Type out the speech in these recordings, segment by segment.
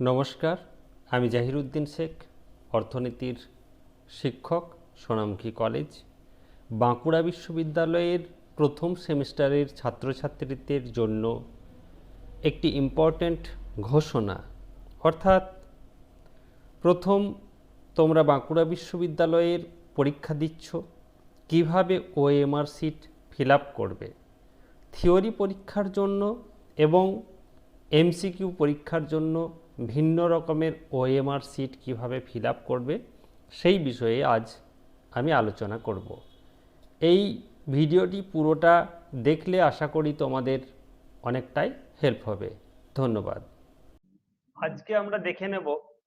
নমস্কার, আমি জাহিরুদ্দিন শেখ, অর্থনীতির শিক্ষক, সোনামুখী কলেজ, বাঁকুড়া বিশ্ববিদ্যালয়ের প্রথম সেমিস্টারের ছাত্রছাত্রীদের জন্য একটি ইম্পর্ট্যান্ট ঘোষণা। অর্থাৎ, প্রথম, তোমরা বাঁকুড়া বিশ্ববিদ্যালয়ের পরীক্ষা দিচ্ছ, কীভাবে ওএমআর সিট ফিল করবে? থিওরি পরীক্ষার জন্য এবং এমসিকিউ পরীক্ষার জন্য ভিন্ন রকমের ওএমআর সিট কীভাবে ফিল করবে, সেই বিষয়ে আজ আমি আলোচনা করব। এই ভিডিওটি পুরোটা দেখলে আশা করি তোমাদের অনেকটাই হেল্প হবে। ধন্যবাদ। আজকে আমরা দেখে নেব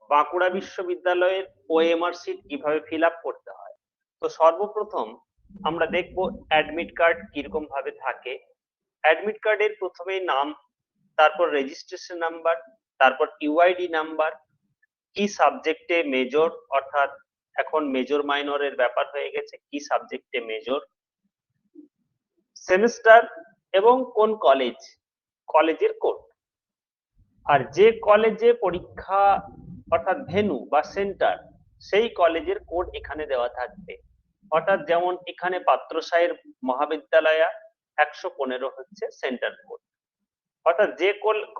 বাঁকুড়া বিশ্ববিদ্যালয়ের ওএমআর সিট কীভাবে ফিল করতে হয়। তো সর্বপ্রথম আমরা দেখব অ্যাডমিট কার্ড কীরকম ভাবে থাকে। অ্যাডমিট কার্ডের প্রথমেই নাম, তারপর রেজিস্ট্রেশন নাম্বার তারপর ইউআইডি নাম্বার কি সাবজেক্টে মেজর অর্থাৎ এখন মেজর মাইনরের ব্যাপার হয়ে গেছে, কি সাবজেক্টে মেজর সেমিস্টার এবং কোন কলেজ কলেজের কোড আর যে কলেজে পরীক্ষা, অর্থাৎ ভেনু বা সেন্টার সেই কলেজের কোড এখানে দেওয়া থাকবে। অর্থাৎ যেমন এখানে পাত্রসাহের মহাবিদ্যালয়া একশো পনেরো হচ্ছে সেন্টার কোড অর্থাৎ যে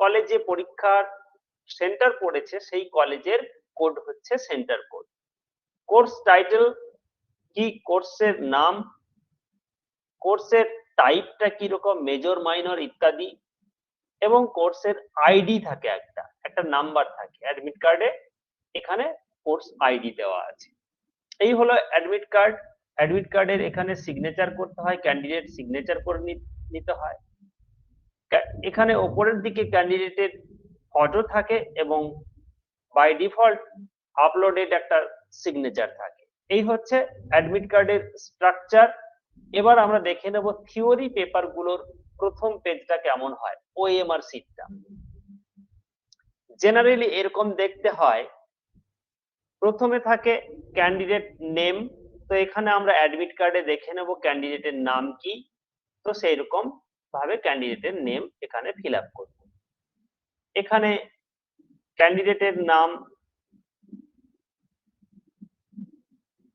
কলেজে পরীক্ষার সেন্টার পড়েছে সেই কলেজের কোড হচ্ছে সেন্টার কোড কোর্স টাইটেল কি? কোর্সের নাম? কোর্সের টাইপটা কি রকম? মেজর মাইনর ইত্যাদি? এবং কোর্সের আইডি থাকে একটা একটা নাম্বার থাকে। অ্যাডমিট কার্ডে এখানে কোর্স আইডি দেওয়া আছে। এই হলো অ্যাডমিট কার্ড অ্যাডমিট কার্ডের এখানে সিগনেচার করতে হয় ক্যান্ডিডেট সিগনেচার করে নিতে হয়। এখানে ওপরের দিকে ক্যান্ডিডেটের ফটো থাকে এবং বাই ডিফল্ট আপলোডেড একটা সিগনেচার থাকে। এই হচ্ছে অ্যাডমিট কার্ডের স্ট্রাকচার এবার আমরা দেখে নেব থিওরি পেপারগুলোর প্রথম পেজটা কেমন হয় ওএমআর সিটটা জেনারেলি এরকম দেখতে হয়, প্রথমে থাকে ক্যান্ডিডেট নেম তো এখানে আমরা অ্যাডমিট কার্ডে দেখে নেব ক্যান্ডিডেটের নাম কি, তো সেই রকম ভাবে ক্যান্ডিডেটের নেম এখানে ফিল আপ করব। এখানে ক্যান্ডিডেটের নাম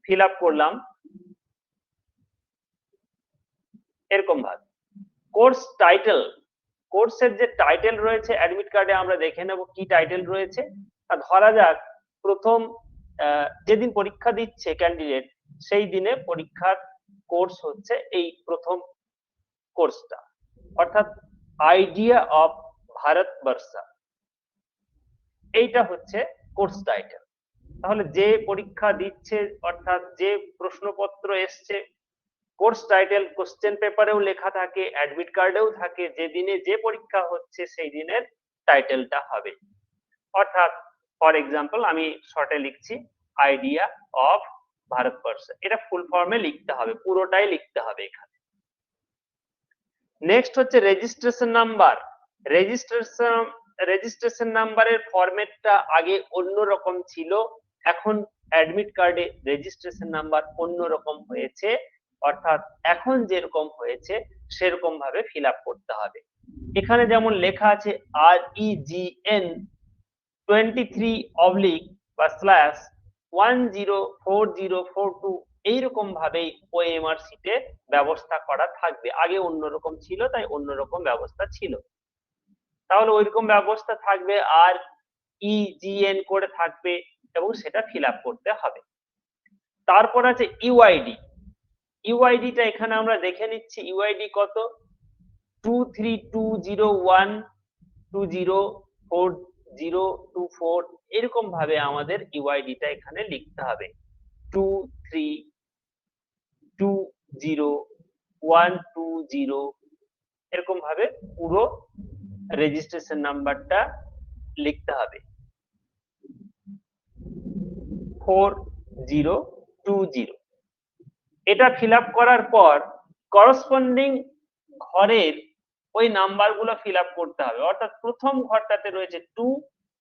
ফিল আপ করলাম। এরকম ভাবে। কোর্স টাইটেল কোর্সের যে টাইটেল রয়েছে অ্যাডমিট কার্ডে আমরা দেখে নেব কি টাইটেল রয়েছে। ধরা যাক, প্রথম যেদিন পরীক্ষা দিচ্ছে ক্যান্ডিডেট সেই দিনে পরীক্ষার কোর্স হচ্ছে এই প্রথম কোর্সটা অর্থাৎ আইডিয়া অফ ভারতবর্ষা এইটা হচ্ছে কোর্স টাইটেল। তাহলে যে পরীক্ষা দিচ্ছে, অর্থাৎ যে প্রশ্নপত্র এসছে, কোর্স টাইটেল, কোশ্চেন পেপারেও লেখা থাকে, অ্যাডমিট কার্ডেও থাকে, যে দিনে যে পরীক্ষা হচ্ছে, সেই দিনের টাইটেলটা হবে। অর্থাৎ, ফর এক্সাম্পল, আমি শর্টে লিখছি, আইডিয়া অফ ভারতবর্ষ এটা ফুল ফর্মে লিখতে হবে, পুরোটাই লিখতে হবে এখানে। নেক্সট হচ্ছে রেজিস্ট্রেশন নাম্বার। রেজিস্ট্রেশন রেজিস্ট্রেশন নাম্বারের ফরম্যাটটা আগে অন্য রকম ছিল। এখন অ্যাডমিট কার্ডে রেজিস্ট্রেশন নাম্বার অন্য রকম হয়েছে। অর্থাৎ এখন যেরকম হয়েছে, সেরকম ভাবে ফিল করতে হবে। এখানে যেমন লেখা আছে R E G N twenty three oblique বা slash one zero four zero four two এইরকম ভাবেই ওএমআর সিটে ব্যবস্থা করা থাকবে। আগে অন্যরকম ছিল, তাই অন্যরকম ব্যবস্থা ছিল। তাহলে ওইরকম ব্যবস্থা থাকবে আর ইজিএন করে থাকবে এবং সেটা ফিল করতে হবে। তারপর আছে ইউআইডি ইউআইডিটা এখানে আমরা দেখে নিচ্ছি। ইউআইডি কত? Two three two zero one two zero four zero two four এরকম ভাবে আমাদের ইউআইডিটা এখানে লিখতে হবে। Two three two zero one two zero এরকম ভাবে পুরো রেজিস্ট্রেশন নাম্বারটা লিখতে হবে। ফোর জিরো টু জিরো এটা ফিল করার পর করসপন্ডিং ঘরের ওই নাম্বারগুলো ফিল করতে হবে। অর্থাৎ প্রথম ঘরটাতে রয়েছে টু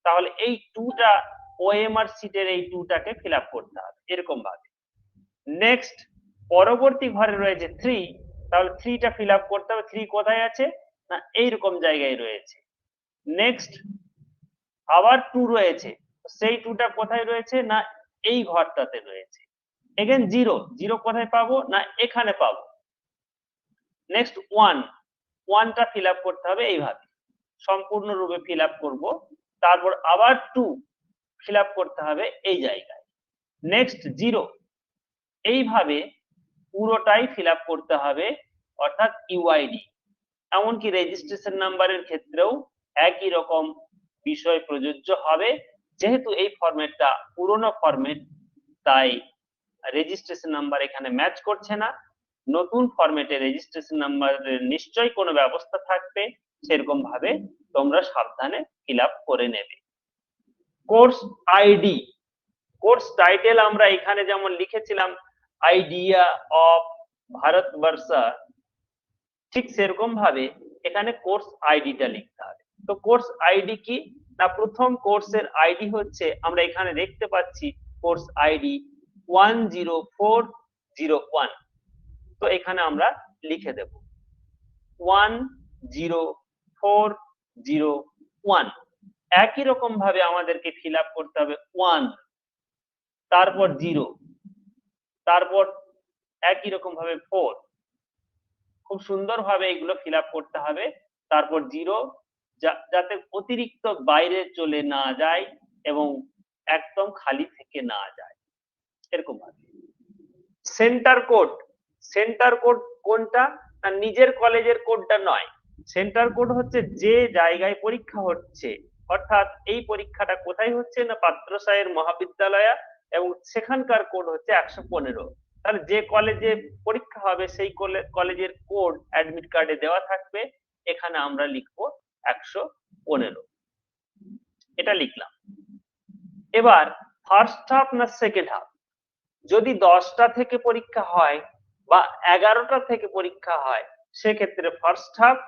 তাহলে এই টুটা ওএমআর সিটের এই টুটাকে ফিল করতে হবে এরকম ভাবে নেক্সট পরবর্তী ঘরে রয়েছে থ্রি তাহলে থ্রিটা ফিল করতে হবে। থ্রি কোথায় আছে? না, এইরকম জায়গায় রয়েছে। নেক্সট আবার টু রয়েছে। সেই টুটা কোথায় রয়েছে না এই ঘরটাতে রয়েছে? এগেন জিরো জিরো কোথায় পাবো না এখানে পাবো? নেক্সট ওয়ান ওয়ানটা ফিল আপ করতে হবে এইভাবে। সম্পূর্ণরূপে ফিল আপ করব। তারপর আবার টু ফিল আপ করতে হবে এই জায়গায়। নেক্সট জিরো এইভাবে পুরোটাই ফিল আপ করতে হবে, অর্থাৎ ইউআইডি এমনকি রেজিস্ট্রেশন নাম্বারের ক্ষেত্রেও একই রকম বিষয় প্রযোজ্য হবে। যেহেতু এই ফরম্যাটটা পুরনো ফরম্যাট তাই রেজিস্ট্রেশন নাম্বার এখানে ম্যাচ করছে না। নতুন ফরম্যাটে রেজিস্ট্রেশন নাম্বারের নিশ্চয়ই কোনো ব্যবস্থা থাকবে সেরকম ভাবে তোমরা সাবধানে ফিল করে নেবে। কোর্স আইডি কোর্স টাইটেল আমরা এখানে যেমন লিখেছিলাম আইডিয়া অফ ভারতবর্ষ ঠিক সেরকম ভাবে এখানে কোর্স আইডিটা লিখতে হবে। তো কোর্স আইডি কি? না, প্রথম কোর্সের আইডি হচ্ছে, আমরা এখানে দেখতে পাচ্ছি course ID one zero four zero one তো এখানে আমরা লিখে দেব। One zero four zero one একই রকম ভাবে আমাদেরকে ফিল আপ করতে হবে ওয়ান তারপর জিরো তারপর একই রকম ভাবে ফোর খুব সুন্দরভাবে এগুলো ফিল করতে হবে। তারপর জিরো যাতে অতিরিক্ত বাইরে চলে না যায় এবং একদম খালি থেকে না যায়। এরকম ভাবে। সেন্টার কোড সেন্টার কোড কোনটা? না, নিজের কলেজের কোডটা নয়। সেন্টার কোড হচ্ছে যে জায়গায় পরীক্ষা হচ্ছে। অর্থাৎ এই পরীক্ষাটা কোথায় হচ্ছে না পাত্রসায়ের মহাবিদ্যালয়? এবং সেখানকার কোড হচ্ছে একশো পনেরো। তাহলে যে কলেজে পরীক্ষা হবে সেই কলেজের কোড অ্যাডমিট কার্ডে দেওয়া থাকবে। এখানে আমরা লিখব একশো পনেরো। এটা লিখলাম। এবার ফার্স্ট হাফ না সেকেন্ড হাফ যদি দশটা থেকে পরীক্ষা হয় বা এগারোটা থেকে পরীক্ষা হয়, সেক্ষেত্রে ফার্স্ট হাফ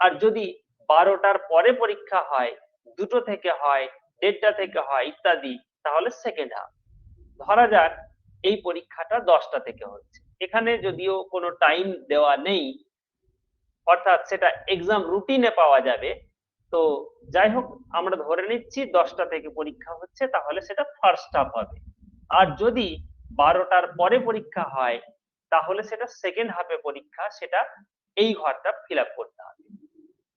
আর যদি বারোটার পরে পরীক্ষা হয়, দুটো থেকে হয়, দেড়টা থেকে হয় ইত্যাদি, তাহলে সেকেন্ড হাফ ধরা যাক এই পরীক্ষাটা দশটা থেকে হচ্ছে। এখানে যদিও কোনো টাইম দেওয়া নেই, অর্থাৎ সেটা এক্সাম রুটিনে পাওয়া যাবে, তো যাই হোক, আমরা ধরে নিচ্ছি দশটা থেকে পরীক্ষা হচ্ছে, তাহলে সেটা ফার্স্ট হাফ হবে। আর যদি বারোটার পরে পরীক্ষা হয়, তাহলে সেটা সেকেন্ড হাফে পরীক্ষা, সেটা এই ঘরটা ফিল করতে হবে।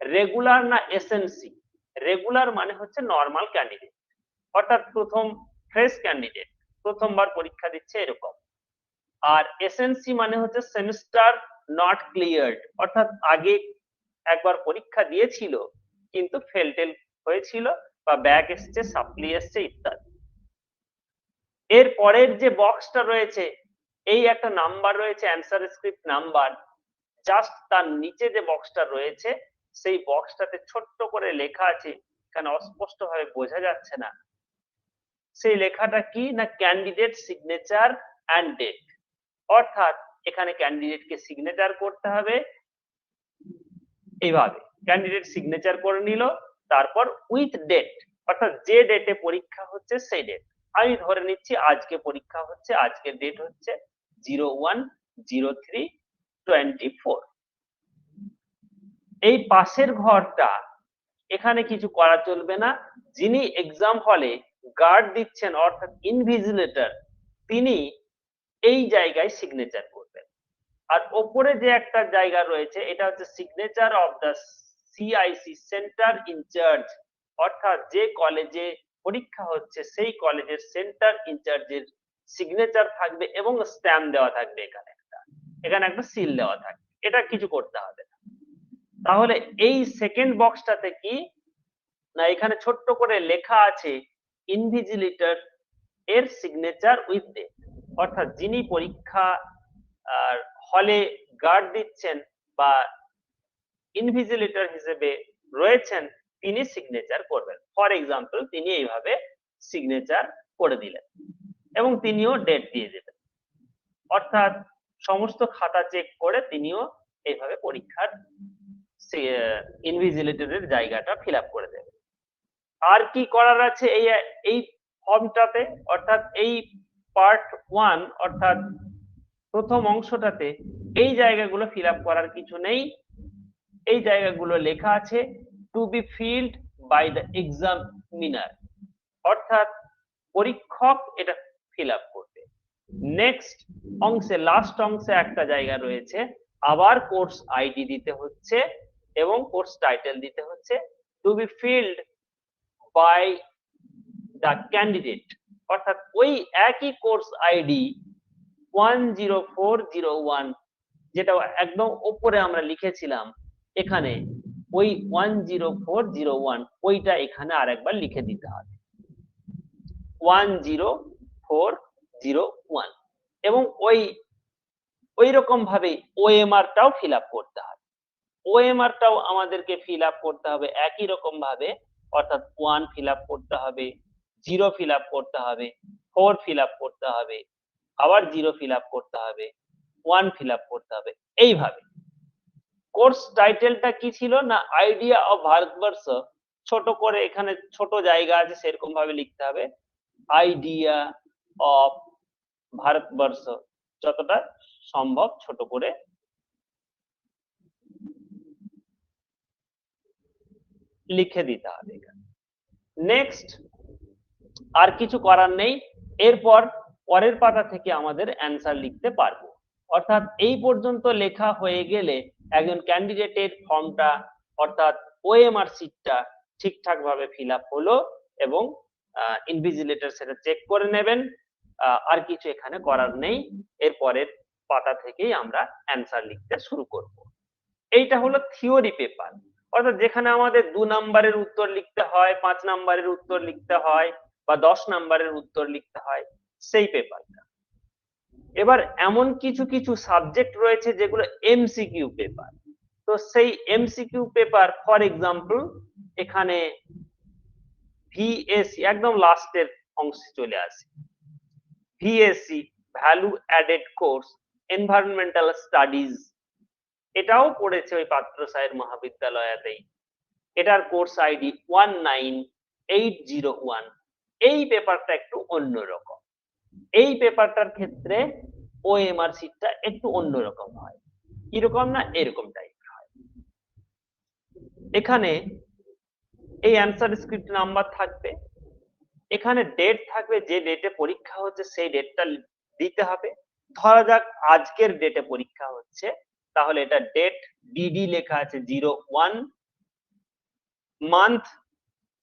রেগুলার না এসএনসি রেগুলার মানে হচ্ছে নর্মাল ক্যান্ডিডেট অর্থাৎ প্রথম ফ্রেশ ক্যান্ডিডেট প্রথমবার পরীক্ষা দিচ্ছে এরকম। আর এসএনসি মানে হচ্ছে সেমিস্টার নট ক্লিয়ার্ড অর্থাৎ আগে একবার পরীক্ষা দিয়েছিল, কিন্তু ফেল টেল হয়েছিল বা ব্যাক এসছে সাপ্লি এসছে ইত্যাদি। এর পরের যে বক্সটা রয়েছে, এই একটা নাম্বার রয়েছে অ্যান্সার স্ক্রিপ্ট নাম্বার জাস্ট তার নিচে যে বক্সটা রয়েছে, সেই বক্সটাতে ছোট্ট করে লেখা আছে, এখানে অস্পষ্ট ভাবে বোঝা যাচ্ছে না। সেই লেখাটা কি না ক্যান্ডিডেট সিগনেচার অ্যান্ড ডেট অর্থাৎ এখানে ক্যান্ডিডেটকে সিগনেচার করতে হবে। এইভাবে ক্যান্ডিডেট সিগনেচার করে নিল, তারপর উইথ ডেট অর্থাৎ যে ডেটে পরীক্ষা হচ্ছে সেই ডেট আমি ধরে নিচ্ছি আজকে পরীক্ষা হচ্ছে আজকের ডেট হচ্ছে zero one zero three twenty four এই পাশের ঘরটা এখানে কিছু করা চলবে না। যিনি এক্সাম হলে গার্ড দিচ্ছেন, অর্থাৎ ইনভিজিলেটর তিনি এই জায়গায় সিগনেচার করবেন। আর ওপরে যে একটা জায়গা রয়েছে, এটা হচ্ছে signature of the CIC centre in-charge অর্থাৎ যে কলেজে পরীক্ষা হচ্ছে, সেই কলেজের সেন্টার ইনচার্জের সিগনেচার থাকবে এবং স্ট্যাম্প দেওয়া থাকবে এখানে একটা। এখানে একটা সিল দেওয়া থাকবে। এটা কিছু করতে হবে না। তাহলে এই সেকেন্ড বক্সটাতে কি? না, এখানে ছোট্ট করে লেখা আছে ইনভিজিলেটর এর সিগনেচার উইথ ডেট অর্থাৎ যিনি পরীক্ষা হলে গার্ড দিচ্ছেন বা ইনভিজিলেটর হিসেবে রয়েছেন, তিনি সিগনেচার করবেন। ফর এক্সাম্পল তিনি এইভাবে সিগনেচার করে দিলেন এবং তিনিও ডেট দিয়ে দেবেন। অর্থাৎ সমস্ত খাতা চেক করে তিনিও এইভাবে পরীক্ষার ইনভিজিলেটরের জায়গাটা ফিল করে দেবেন। আর কি করার আছে এই এই ফর্মটাতে অর্থাৎ এই পার্ট ওয়ান অর্থাৎ প্রথম অংশটাতে এই জায়গাগুলো ফিল আপ করার কিছু নেই। এই জায়গাগুলো লেখা আছে to be filled by the exam examiner অর্থাৎ পরীক্ষক এটা ফিল আপ করবে। নেক্সট অংশে লাস্ট অংশে একটা জায়গা রয়েছে, আবার কোর্স আইডি দিতে হচ্ছে এবং কোর্স টাইটেল দিতে হচ্ছে to be filled by the candidate অর্থাৎ ওই একই course ID one zero four zero one যেটা একদম ওপরে আমরা লিখেছিলাম এখানে, ওই one zero four zero one ওইটা এখানে আরেকবার লিখে দিতে হবে। One zero four zero one এবং ওই ওই রকম ভাবে ওএমআরটাও ফিল আপ করতে হবে। ওএমআরটাও আমাদেরকে ফিল আপ করতে হবে একই রকম ভাবে অর্থাৎ ওয়ান ফিল আপ করতে হবে। জিরো ফিল আপ করতে হবে ফোর ফিল আপ করতে হবে, আবার জিরো ফিল আপ করতে হবে ওয়ান ফিল আপ করতে হবে, এইভাবে। কোর্স টাইটেলটা কি ছিল না আইডিয়া অফ ভারতবর্ষ ছোট করে এখানে ছোট জায়গা আছে সেরকম ভাবে লিখতে হবে আইডিয়া অফ ভারতবর্ষ যতটা সম্ভব ছোট করে। লিখে দিতে হবে নেক্সট আর কিছু করার নেই। এরপর পরের পাতা থেকে আমাদের অ্যান্সার লিখতে পারব। অর্থাৎ এই পর্যন্ত লেখা হয়ে গেলে একজন ক্যান্ডিডেটের ফর্মটা অর্থাৎ ওএমআর সিটটা ঠিকঠাক ভাবে ফিল আপ হলো এবং ইনভিজিলেটর সেটা চেক করে নেবেন। আর কিছু এখানে করার নেই। এরপরের পাতা থেকেই আমরা অ্যান্সার লিখতে শুরু করব। এইটা হলো থিওরি পেপার অর্থাৎ যেখানে আমাদের দু নাম্বারের উত্তর লিখতে হয়, পাঁচ নাম্বারের উত্তর লিখতে হয় বা দশ নাম্বারের উত্তর লিখতে হয় সেই পেপারটা এবার এমন কিছু কিছু সাবজেক্ট রয়েছে যেগুলো এমসিকিউ পেপার তো সেই এমসিকিউ পেপার ফর এক্সাম্পল এখানে ভিএসি একদম লাস্টের অংশে চলে আসে। VSC value added course environmental studies এটাও পড়েছে ওই পাত্র সাহের মহাবিদ্যালয়াতেই। এটার course ID one nine eight zero one এই পেপারটা একটু অন্যরকম। এই পেপারটার ক্ষেত্রে ওএমআর সিটটা একটু অন্যরকম হয়। কীরকম না এরকম টাইপের হয়। এখানে এই অ্যান্সার স্ক্রিপ্ট নাম্বার থাকবে। এখানে ডেট থাকবে, যে ডেটে পরীক্ষা হচ্ছে সেই ডেটটা দিতে হবে। ধরা যাক আজকের ডেটে পরীক্ষা হচ্ছে, তাহলে এটা ডেট ডিডি লেখা আছে zero one month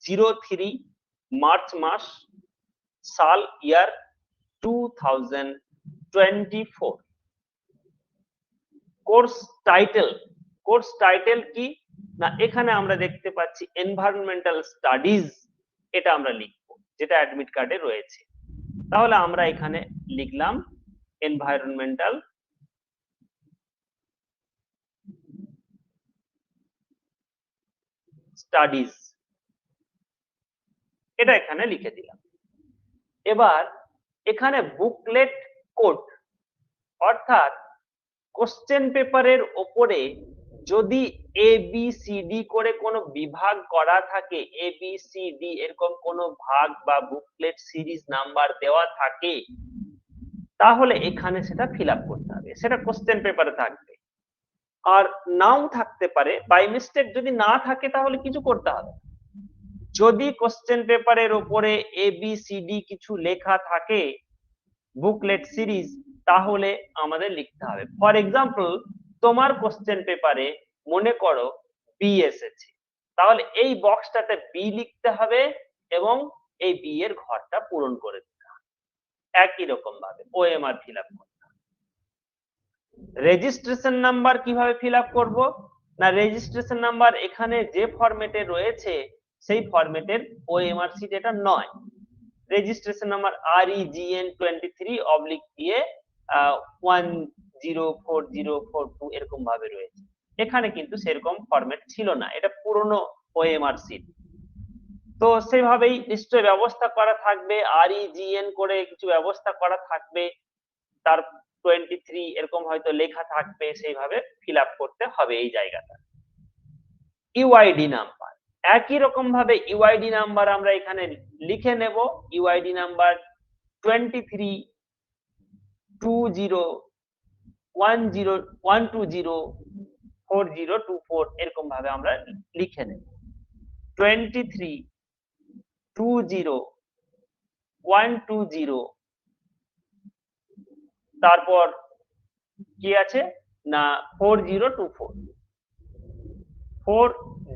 zero three March মাস, সাল year to course title course title কি? না, এখানে আমরা দেখতে পাচ্ছি এনভায়রনমেন্টাল স্টাডিজ, এটা আমরা লিখব, যেটা অ্যাডমিট কার্ডে রয়েছে। তাহলে আমরা এখানে লিখলাম এনভায়রনমেন্টাল স্টাডিজ। এটা এখানে লিখে দিলাম। এবার এখানে বুকলেট কোড অর্থাৎ কোশ্চেন পেপারের ওপরে যদি এ বি সি ডি করে কোনো বিভাগ করা থাকে এ বি সি ডি এরকম কোনো ভাগ বা বুকলেট সিরিজ নাম্বার দেওয়া থাকে, তাহলে এখানে সেটা ফিল আপ করতে হবে। সেটা কোশ্চেন পেপারে থাকবে। আর নাও থাকতে পারে। বাই মিস্টেক যদি না থাকে তাহলে কিছু করতে হবে। যদি কোশ্চেন পেপারের ওপরে এ বি সি ডি কিছু লেখা থাকে বুকলেট সিরিজ তাহলে আমাদের লিখতে হবে। ফর এক্সাম্পল তোমার কোশ্চেন পেপারে মনে করো বি এসেছে। তাহলে এই বক্সটাতে বি লিখতে হবে এবং এই বি এর ঘরটা পূরণ করে দিতে হবে। একই রকম ভাবে O M R fill up করতে হবে। রেজিস্ট্রেশন নাম্বার কীভাবে ফিল আপ করব? না রেজিস্ট্রেশন নাম্বার এখানে যে ফরম্যাটে রয়েছে সেই ফরম্যাটের ওএমআর সিট এটা নয়। Registration number R E G N twenty three oblique দিয়ে one zero four zero four two এরকম ভাবে রয়েছে। এখানে কিন্তু সেরকম ফরম্যাট ছিল না। এটা পুরনো ওএমআর তো সেভাবেই নিশ্চয় ব্যবস্থা করা থাকবে। আর ই জি এন করে কিছু ব্যবস্থা করা থাকবে। তার টোয়েন্টি থ্রি এরকম হয়তো লেখা থাকবে। সেইভাবে ফিল আপ করতে হবে এই জায়গাটা। ইউআইডি নাম্বার একই রকম ভাবে ইউআইডি নাম্বার আমরা এখানে লিখে নেব। UID number twenty three two zero one zero one two zero four zero two four এরকম ভাবে আমরা লিখে নেব। Twenty three two zero one two zero তারপর কি আছে? না four zero two four four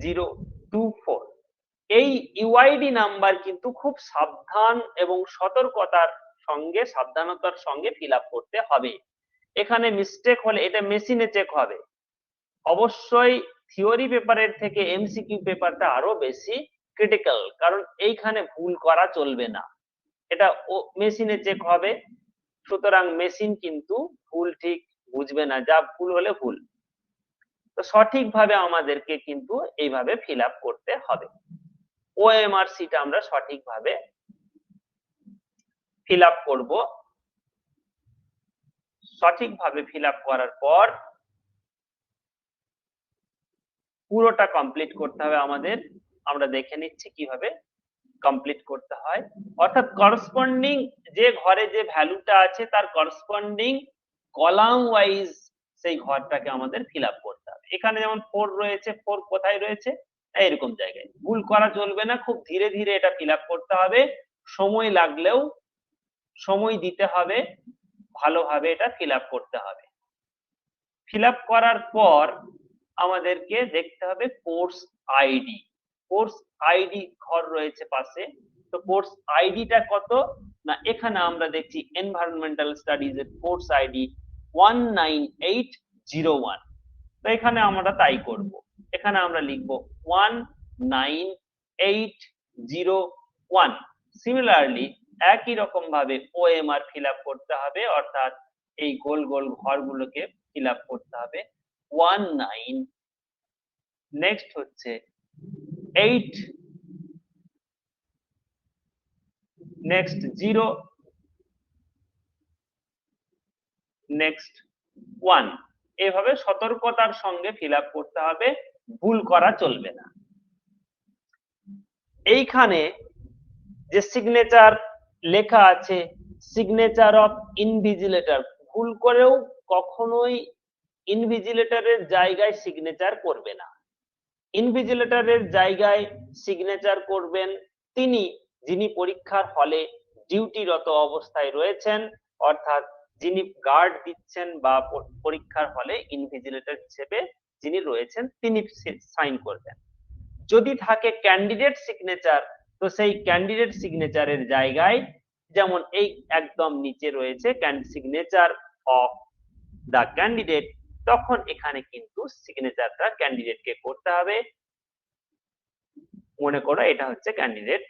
zero এই ইউআইডি নাম্বার কিন্তু খুব সাবধান এবং সতর্কতার সঙ্গে, সাবধানতার সঙ্গে ফিল করতে হবে। এখানে মিস্টেক হলে এটা মেশিনে চেক হবে। অবশ্যই থিওরি পেপারের থেকে এমসিকিউ পেপারটা আরও বেশি ক্রিটিক্যাল কারণ এইখানে ভুল করা চলবে না। এটা মেশিনে চেক হবে, সুতরাং মেশিন কিন্তু ভুল ঠিক বুঝবে না। যা ভুল হলে ভুল। তো সঠিকভাবে আমাদেরকে কিন্তু এইভাবে ফিল করতে হবে। ওএমআরসিটা আমরা সঠিকভাবে ফিল আপ করব। সঠিকভাবে ফিল আপ করার পর পুরোটা কমপ্লিট করতে হবে আমাদের। আমরা দেখে নিচ্ছি কীভাবে কমপ্লিট করতে হয়। অর্থাৎ করসপন্ডিং যে ঘরে যে ভ্যালুটা আছে, তার করসপন্ডিং কলাম ওয়াইজ সেই ঘরটাকে আমাদের ফিল আপ করতে হবে। এখানে যেমন ফোর রয়েছে, ফোর কোথায় রয়েছে? এইরকম জায়গায়। ভুল করা চলবে না, খুব ধীরে ধীরে এটা ফিল আপ করতে হবে। সময় লাগলেও সময় দিতে হবে, ভালোভাবে এটা ফিল আপ করতে হবে। ফিল আপ করার পর আমাদেরকে দেখতে হবে কোর্স আইডি। কোর্স আইডি ঘর রয়েছে পাশে। তো কোর্স আইডিটা কত? না, এখানে আমরা দেখছি এনভায়রনমেন্টাল স্টাডিজ এর course ID. One nine eight zero one তো এখানে আমরা তাই করব। এখানে আমরা লিখব one nine eight zero one similarly একই রকম ভাবে ওএমআর ফিল আপ করতে হবে, অর্থাৎ এই গোল গোল ঘরগুলোকে ফিল আপ করতে হবে। ওয়ান নাইন নেক্সট হচ্ছে eight next zero next one এভাবে সতর্কতার সঙ্গে ফিল করতে হবে, ভুল করা চলবে না। এইখানে যে সিগনেচার লেখা আছে সিগনেচার অফ ইনভিজিলেটর ভুল করেও কখনোই ইনভিজিলেটরের জায়গায় সিগনেচার করবে না। ইনভিজিলেটরের জায়গায় সিগনেচার করবেন তিনি, যিনি পরীক্ষার হলে ডিউটিরত অবস্থায় রয়েছেন, অর্থাৎ যিনি গার্ড দিচ্ছেন বা পরীক্ষার হলে ইনভিজিলেটর হিসেবে যিনি রয়েছেন, তিনি সাইন করবেন। যদি থাকে ক্যান্ডিডেট সিগনেচার তো সেই ক্যান্ডিডেট সিগনেচারের জায়গায় যেমন এই একদম নিচে রয়েছে সিগনেচার অফ দা ক্যান্ডিডেট তখন এখানে কিন্তু সিগনেচারটা ক্যান্ডিডেটকে করতে হবে। মনে করো এটা হচ্ছে ক্যান্ডিডেট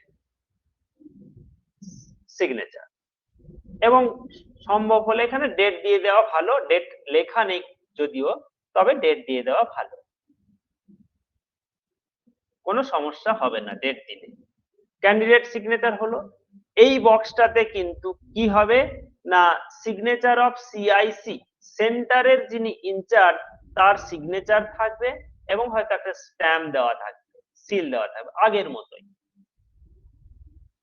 সিগনেচার এবং সম্ভব হলে এখানে ডেট দিয়ে দেওয়া ভালো। ডেট লেখা নেই যদিও, তবে ডেট দিয়ে দেওয়া ভালো। কোনো সমস্যা হবে না ডেট দিলে। ক্যান্ডিডেট সিগনেচার হলো। এই বক্সটাতে কিন্তু কি হবে না সিগনেচার অফ সিআইসি সেন্টারের যিনি ইনচার্জ তার সিগনেচার থাকবে এবং হয়তো একটা স্ট্যাম্প দেওয়া থাকবে সিল দেওয়া থাকবে, আগের মতোই।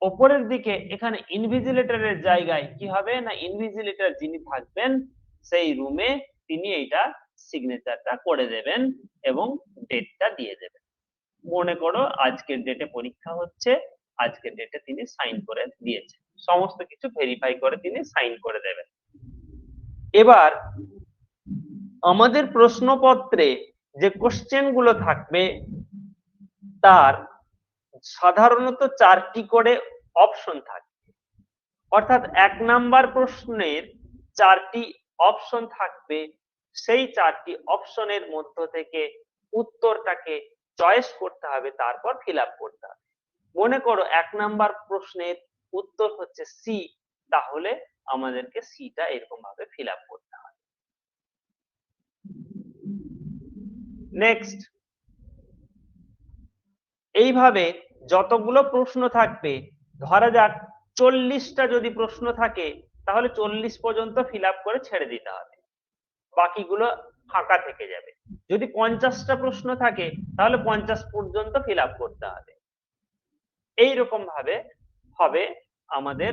ওপরের দিকে এখানে ইনভিজিলেটরের জায়গায় কি হবে? না ইনভিজিলেটর যিনি থাকবেন, সেই রুমে তিনি এইটা সিগনেচারটা করে দেবেন এবং ডেটটা দিয়ে দেবেন। মনে করো আজকের ডেটে পরীক্ষা হচ্ছে, আজকের ডেটে তিনি সাইন করে দিয়েছেন। সমস্ত কিছু ভেরিফাই করে তিনি সাইন করে দেবেন। এবার আমাদের প্রশ্নপত্রে যে কোশ্চেনগুলো থাকবে, তার সাধারণত চারটি করে অপশন থাকবে অর্থাৎ এক নাম্বার প্রশ্নের চারটি অপশন থাকবে, সেই চারটি অপশনের মধ্য থেকে উত্তরটাকে চয়েস করতে হবে, তারপর ফিল করতে হবে। মনে করো এক নাম্বার প্রশ্নের উত্তর হচ্ছে সি তাহলে আমাদেরকে সিটা এরকম ভাবে ফিল করতে হবে। নেক্সট এইভাবে যতগুলো প্রশ্ন থাকবে, ধরা যাক চল্লিশটা যদি প্রশ্ন থাকে, তাহলে চল্লিশ পর্যন্ত ফিল করে ছেড়ে দিতে হবে। বাকিগুলো ফাঁকা থেকে যাবে। যদি পঞ্চাশটা প্রশ্ন থাকে, তাহলে পঞ্চাশ পর্যন্ত ফিল করতে হবে। এইরকম ভাবে হবে আমাদের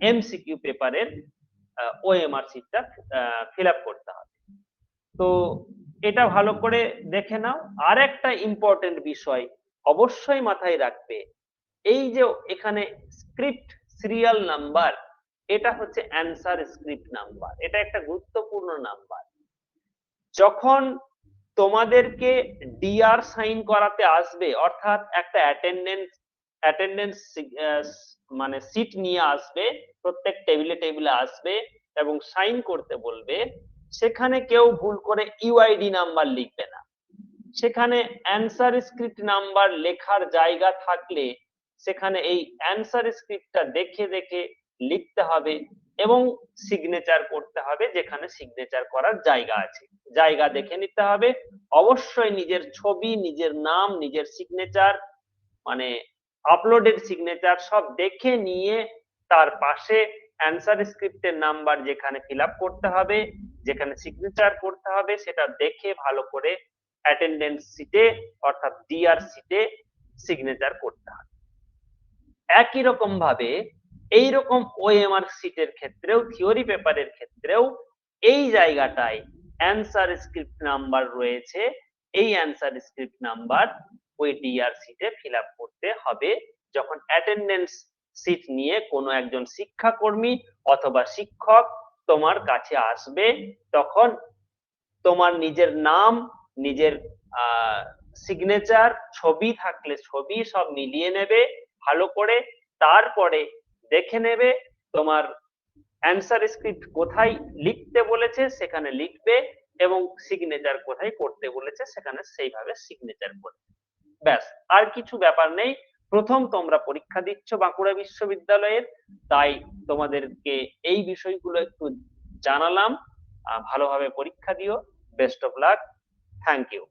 এমসিকিউ পেপারের ওএমআর সিটটা ফিল করতে হবে। তো এটা ভালো করে দেখে নাও। আর একটা ইম্পর্টেন্ট বিষয় অবশ্যই মাথায় রাখবে। এই যে এখানে স্ক্রিপ্ট সিরিয়াল নাম্বার এটা হচ্ছে অ্যান্সার স্ক্রিপ্ট নাম্বার এটা একটা গুরুত্বপূর্ণ নাম্বার যখন তোমাদেরকে ডিআর সাইন করাতে আসবে, অর্থাৎ একটা অ্যাটেন্ডেন্স অ্যাটেন্ডেন্স মানে সিট নিয়ে আসবে, প্রত্যেক টেবিলে টেবিলে আসবে এবং সাইন করতে বলবে, সেখানে কেউ ভুল করে ইউআইডি নাম্বার লিখবে না। সেখানে অ্যান্সার স্ক্রিপ্ট নাম্বার লেখার জায়গা থাকলে সেখানে এই অ্যান্সার স্ক্রিপ্টটা দেখে দেখে লিখতে হবে এবং সিগনেচার করতে হবে যেখানে সিগনেচার করার জায়গা আছে। জায়গা দেখে নিতে হবে। অবশ্যই নিজের ছবি, নিজের নাম, নিজের সিগনেচার মানে আপলোডেড সিগনেচার সব দেখে নিয়ে তার পাশে অ্যান্সার স্ক্রিপ্টের নাম্বার যেখানে ফিল করতে হবে, যেখানে সিগনেচার করতে হবে সেটা দেখে ভালো করে অ্যাটেন্ডেন্স সিটে অর্থাৎ ডিআর সিটে সিগনেচার করতে হবে একই রকম ভাবে এইরকম ওএমআর সিটের ক্ষেত্রেও থিওরি পেপারের ক্ষেত্রেও এই জায়গাটায় অ্যান্সার স্ক্রিপ্ট নাম্বার রয়েছে। এই অ্যান্সার স্ক্রিপ্ট নাম্বার ওই ডিআর সিটে ফিল আপ করতে হবে। যখন অ্যাটেন্ডেন্স সিট নিয়ে কোনো একজন শিক্ষাকর্মী অথবা শিক্ষক তোমার কাছে আসবে, তখন তোমার নিজের নাম নিজের সিগনেচার ছবি থাকলে, ছবি সব মিলিয়ে নেবে, ভালো করে, তারপরে দেখে নেবে তোমার অ্যান্সার স্ক্রিপ্ট কোথায় লিখতে বলেছে, সেখানে লিখবে এবং সিগনেচার কোথায় করতে বলেছে, সেখানে সেইভাবে সিগনেচার করবে ব্যাস, আর কিছু ব্যাপার নেই। প্রথম তোমরা পরীক্ষা দিচ্ছ বাঁকুড়া বিশ্ববিদ্যালয়ের, তাই তোমাদেরকে এই বিষয়গুলো একটু জানালাম। ভালোভাবে পরীক্ষা দিও। Best of luck Thank you.